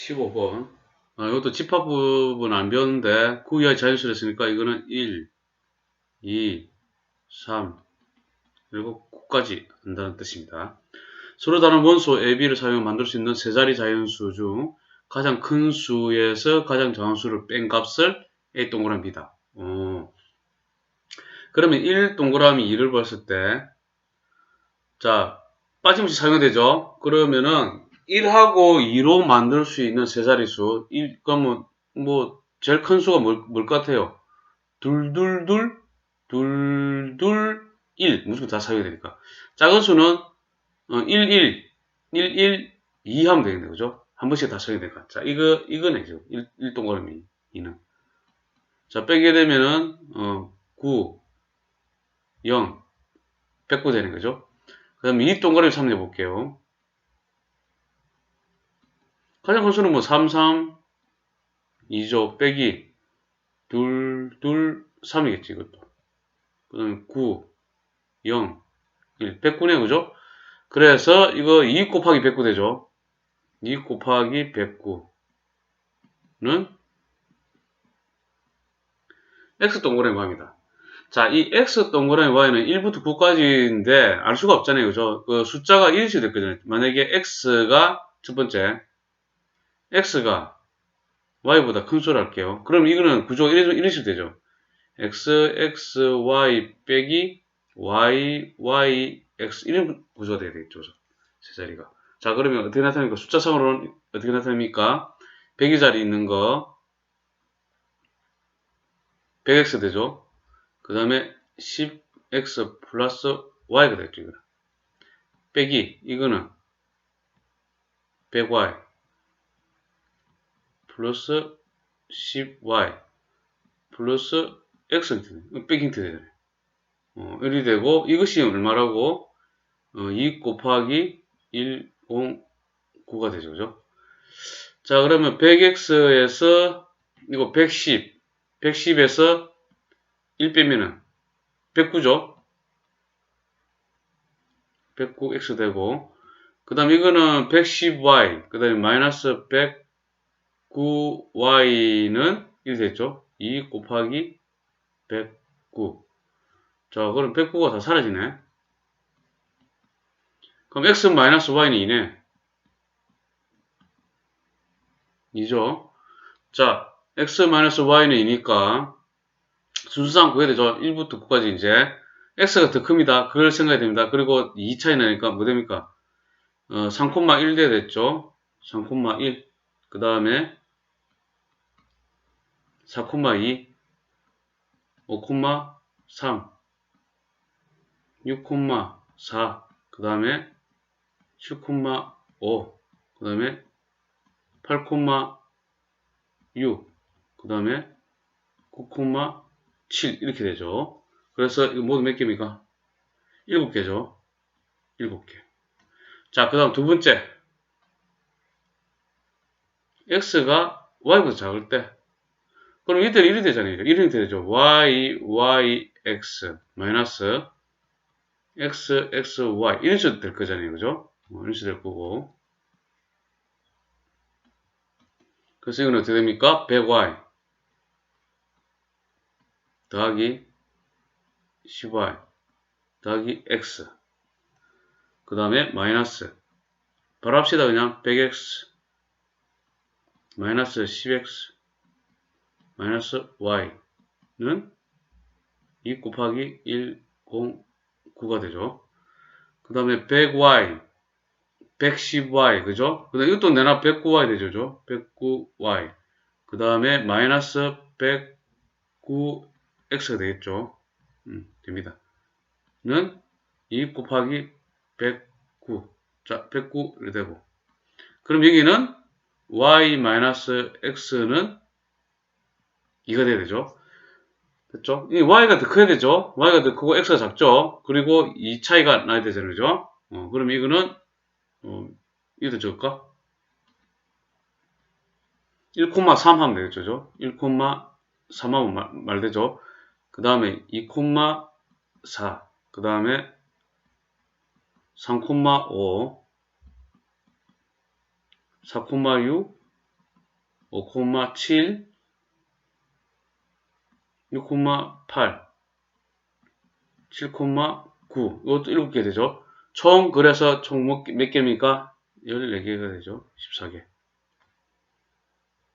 15번. 아, 이것도 집합 부분 안 배웠는데, 9 이하의 자연수를 했으니까 이거는 1, 2, 3, 그리고 9까지 한다는 뜻입니다. 서로 다른 원소 AB를 사용해 만들 수 있는 세 자리 자연수 중 가장 큰 수에서 가장 작은 수를 뺀 값을 A 동그라미다. 어. 그러면 1 동그라미 2를 봤을 때, 자, 빠짐없이 사용되죠? 그러면은 1하고 2로 만들 수 있는 세 자리수. 1, 그러면 뭐 제일 큰 수가 뭘, 뭘 같아요? 둘, 둘, 둘, 둘, 둘, 1. 무조건 다 사용이 되니까. 작은 수는 어, 1, 1, 1, 1, 2 하면 되겠네. 그죠? 한 번씩 다 사용이 되니까. 자, 이거, 이거네. 지금 1, 1 동그라미 2는. 자, 빼게 되면은, 어, 9, 0, 109 되는 거죠. 그 다음에 이 동그라미 3 내볼게요. 가장 큰 수는 뭐 3, 3, 2죠. 빼기, 2, 2, 3이겠지, 이것도. 그 다음에 9, 0, 1, 109네, 그죠? 그래서 이거 2 곱하기 109 되죠. 2 곱하기 109는 x 동그라미 y입니다. 자, 이 x 동그라미 y는 1부터 9까지인데 알 수가 없잖아요. 그죠? 그 숫자가 1씩 됐거든요. 만약에 x가 첫 번째 x가 y보다 큰 수를 할게요. 그럼 이거는 구조가 1, 1씩 되죠. x, x, y 빼기 y, y, x 이런 구조가 돼야 되겠죠. 세 자리가. 자, 그러면 어떻게 나타납니까? 숫자상으로는 어떻게 나타납니까? 100의 자리 있는 거 100x 되죠. 그 다음에 10x 플러스 y가 되겠죠. 이거는. 빼기 이거는 100y 플러스 10y 플러스 x 힌트 빼기 힌트 되잖아요. 어, 이렇게 되고 이것이 얼마라고? 어, 2 곱하기 1, 0, 9가 되죠. 그죠? 자, 그러면 100x에서 이거 110, 110에서 1 빼면은 109죠? 109x 되고 그 다음 이거는 110y 그 다음에 마이너스 109y는 1 됐죠? 2 곱하기 109 자, 그럼 109가 다 사라지네. 그럼 x 마이너스 y는 2네. 2죠. 자, x 마이너스 y는 2니까 순수상 구해야 되죠. 1부터 9까지 이제 x가 더 큽니다. 그걸 생각해야 됩니다. 그리고 2 차이 나니까 뭐 됩니까? 어, 3,1대 됐죠. 3,1. 그 다음에 4,2, 5,3, 6,4, 그 다음에 7,5, 그 다음에 8,6, 그 다음에 9,7 이렇게 되죠. 그래서 이거 모두 몇 개입니까? 7개죠. 7개. 자, 그 다음 두 번째. x가 y보다 작을 때. 그럼 이때는 이렇게 되잖아요. 이렇게 되죠. y, y, x, 마이너스 x, x, y 이런 식으로 될 거잖아요. 그죠? 뭐 이런 식으로 될 거고. 그래서 이건 어떻게 됩니까? 100y 더하기 10y 더하기 x 그 다음에 마이너스 바로 합시다 그냥 100x 마이너스 10x 마이너스 y는 2 곱하기 1, 0, 9가 되죠. 그 다음에 100y, 110y, 그죠? 그 다음에 이것도 내나 109y 되죠. 109y. 그 다음에 마이너스 109x가 되겠죠. 음, 됩니다. 는 2 곱하기 109. 자, 109 이렇게 되고. 그럼 여기는 y 마이너스 x는 2가 돼야 되죠. 됐죠? 이 y가 더 커야 되죠. y가 더 크고 x가 작죠. 그리고 이 차이가 나야 되잖아요. 그죠? 어, 그럼 이거는 어, 이것도 적을까? 1,3 하면 되겠죠. 1,3 하면 말, 말 되죠. 그 다음에 2,4 그 다음에 3,5 4,6 5,7 6,8 7,9 이것도 7개 되죠. 총 그래서 총 몇 개입니까? 14개가 되죠. 14개.